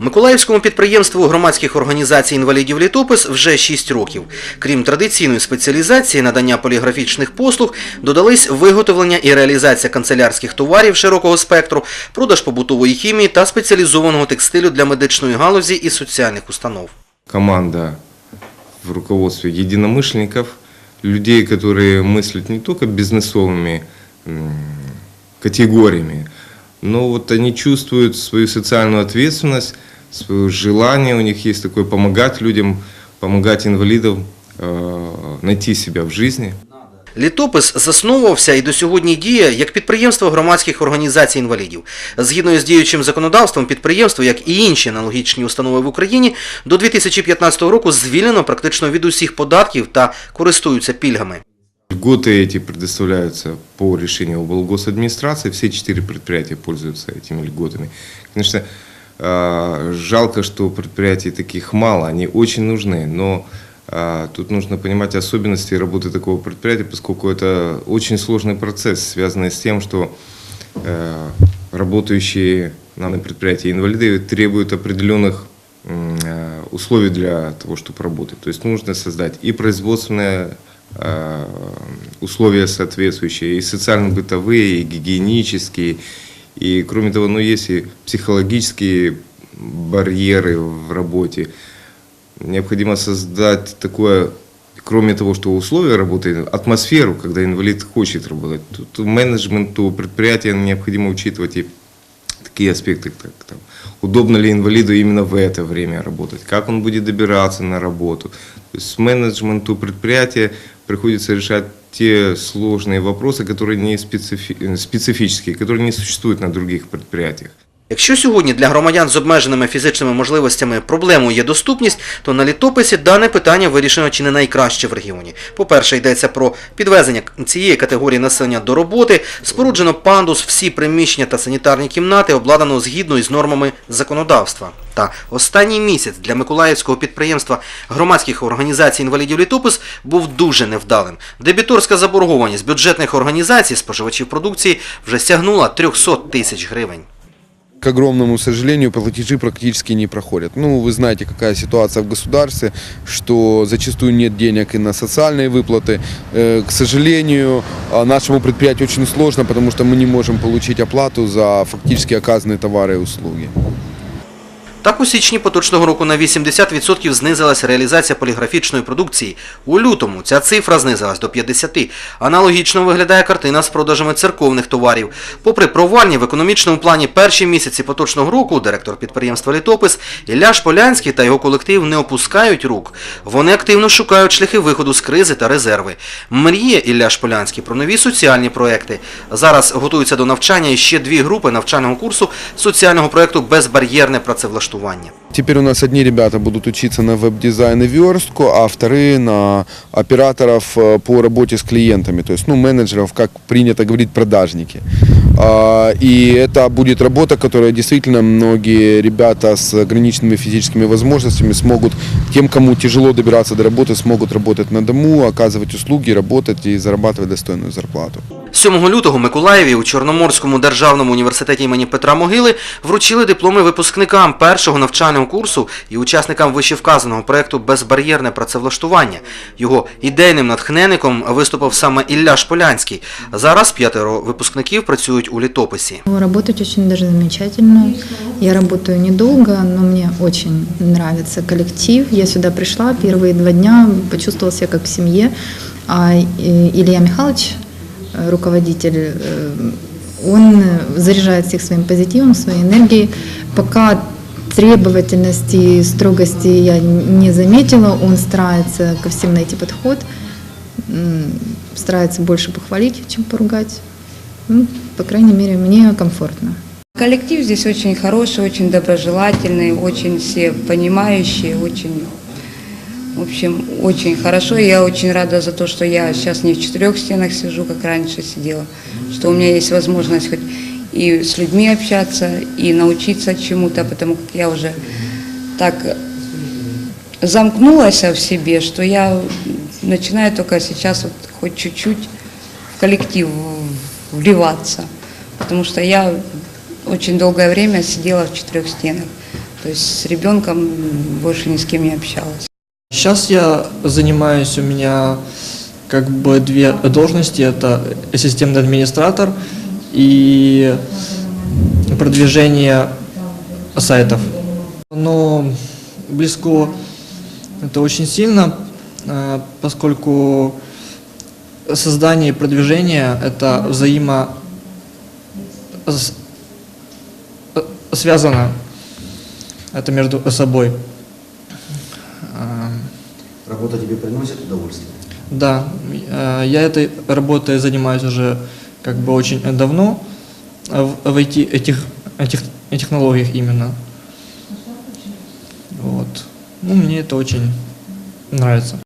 Миколаївському підприємству громадських організацій інвалідів літопис вже 6 років. Крім традиційної спеціалізації надання поліграфічних послуг, додались виготовлення і реалізація канцелярських товарів широкого спектру, продаж побутової хімії та спеціалізованого текстилю для медичної галузі і соціальних установ. команда в руководстве единомышленников, людей, которые мыслят не только бизнесовыми м, категориями, но вот они чувствуют свою социальную ответственность, свое желание, у них есть такое помогать людям, помогать инвалидам э, найти себя в жизни. Літопис засновувався і до сьогодні діє як підприємство громадських організацій інвалідів. Згідно з діючим законодавством, підприємство, як і інші аналогічні установи в Україні, до 2015 року звільнено практично від усіх податків та користуються пільгами. Льготы эти предоставляются по решению облгосадминистрации. Все четыре предприятия пользуются этими льготами. Конечно, э, жалко, что предприятий таких мало, они очень нужны, но э, тут нужно понимать особенности работы такого предприятия, поскольку это очень сложный процесс, связанный с тем, что э, работающие на предприятии инвалиды требуют определенных э, условий для того, чтобы работать. То есть нужно создать и производственное э, условия соответствующие, и социально-бытовые, и гигиенические, и кроме того, ну, есть и психологические барьеры в работе. Необходимо создать такое, кроме того, что условия работы, атмосферу, когда инвалид хочет работать. Тут менеджменту предприятия необходимо учитывать и такие аспекты, как там, удобно ли инвалиду именно в это время работать, как он будет добираться на работу. То есть менеджменту предприятия приходится решать те сложные вопросы, которые не специфи- специфические, которые не существуют на других предприятиях. Якщо сьогодні для громадян з обмеженими фізичними можливостями проблемою є доступність, то на літописі дане питання вирішено чи не найкраще в регіоні. По-перше, йдеться про підвезення цієї категорії населення до роботи, споруджено пандус, всі приміщення та санітарні кімнати обладнано згідно із нормами законодавства. Та останній місяць для Миколаївського підприємства громадських організацій інвалідів літопис був дуже невдалим. Дебіторська заборгованість бюджетних організацій споживачів продукції вже сягнула 300 тисяч гривень К огромному сожалению, платежи практически не проходят. Ну, вы знаете, какая ситуация в государстве, что зачастую нет денег и на социальные выплаты. Э, К сожалению, а, нашему предприятию очень сложно, потому что мы не можем получить оплату за фактически оказанные товары и услуги. Так у січні поточного року на 80% знизилась реалізація поліграфічної продукції. У лютому ця цифра знизилась до 50%. Аналогічно виглядає картина з продажами церковних товарів. Попри провальні в економічному плані перші місяці поточного року, директор підприємства Літопис Ілля Шполянський та його колектив не опускають рук. Вони активно шукають шляхи виходу з кризи та резерви. Мріє Ілля Шполянський про нові соціальні проекти. Зараз готуються до навчання і ще дві групи навчального курсу соціального проекту Безбар'єрне працевлаштування працевлаштування. Теперь у нас одни ребята будут учиться на веб-дизайн и верстку, а вторые на операторов э, по работе с клиентами, то есть ну, менеджеров, как принято говорить, продажники. А, И это будет работа, которая действительно многие ребята с ограниченными физическими возможностями смогут, тем, кому тяжело добираться до работы, смогут работать на дому, оказывать услуги, работать и зарабатывать достойную зарплату. 7 лютого Миколаєві у Чорноморському державному університеті імені Петра Могили вручили дипломи випускникам першого навчального курсу і учасникам вищевказаного проєкту Безбар'єрне працевлаштування. Його ідейним натхненником виступив саме Ілля Шполянський. Зараз п'ятеро випускників працюють у літописі. Работать очень даже замечательно. Я работаю недолго, но мне очень нравится коллектив. Я сюда пришла первые два дня, почувствовала себя как в семье. А э, Илья Михайлович, э, руководитель, э, он заряжает всех своим позитивом, своей энергией. Пока требовательности строгости я не заметила, он старается ко всем найти подход, старается больше похвалить, чем поругать. Ну, по крайней мере, мне комфортно. Коллектив здесь очень хороший, очень доброжелательный, очень все понимающие, очень, в общем, очень хорошо. Я очень рада за то, что я сейчас не в четырех стенах сижу, как раньше сидела, что у меня есть возможность хоть и с людьми общаться, и научиться чему-то, потому как я уже так замкнулась в себе, что я начинаю только сейчас вот хоть чуть-чуть в коллектив вливаться, потому что я очень долгое время сидела в четырех стенах. То есть с ребенком больше ни с кем не общалась. Сейчас я занимаюсь, у меня как бы две должности, это системный администратор и продвижение сайтов. Но близко это очень сильно, э, поскольку создание и продвижение это взаимо э, связано, это между собой. Эм, Робота тобі приносить удовольствие? Да, э, я этой работой занимаюсь уже как бы очень давно, э, в в IT этих, этих технологиях именно. Вот. Ну, мне это очень нравится.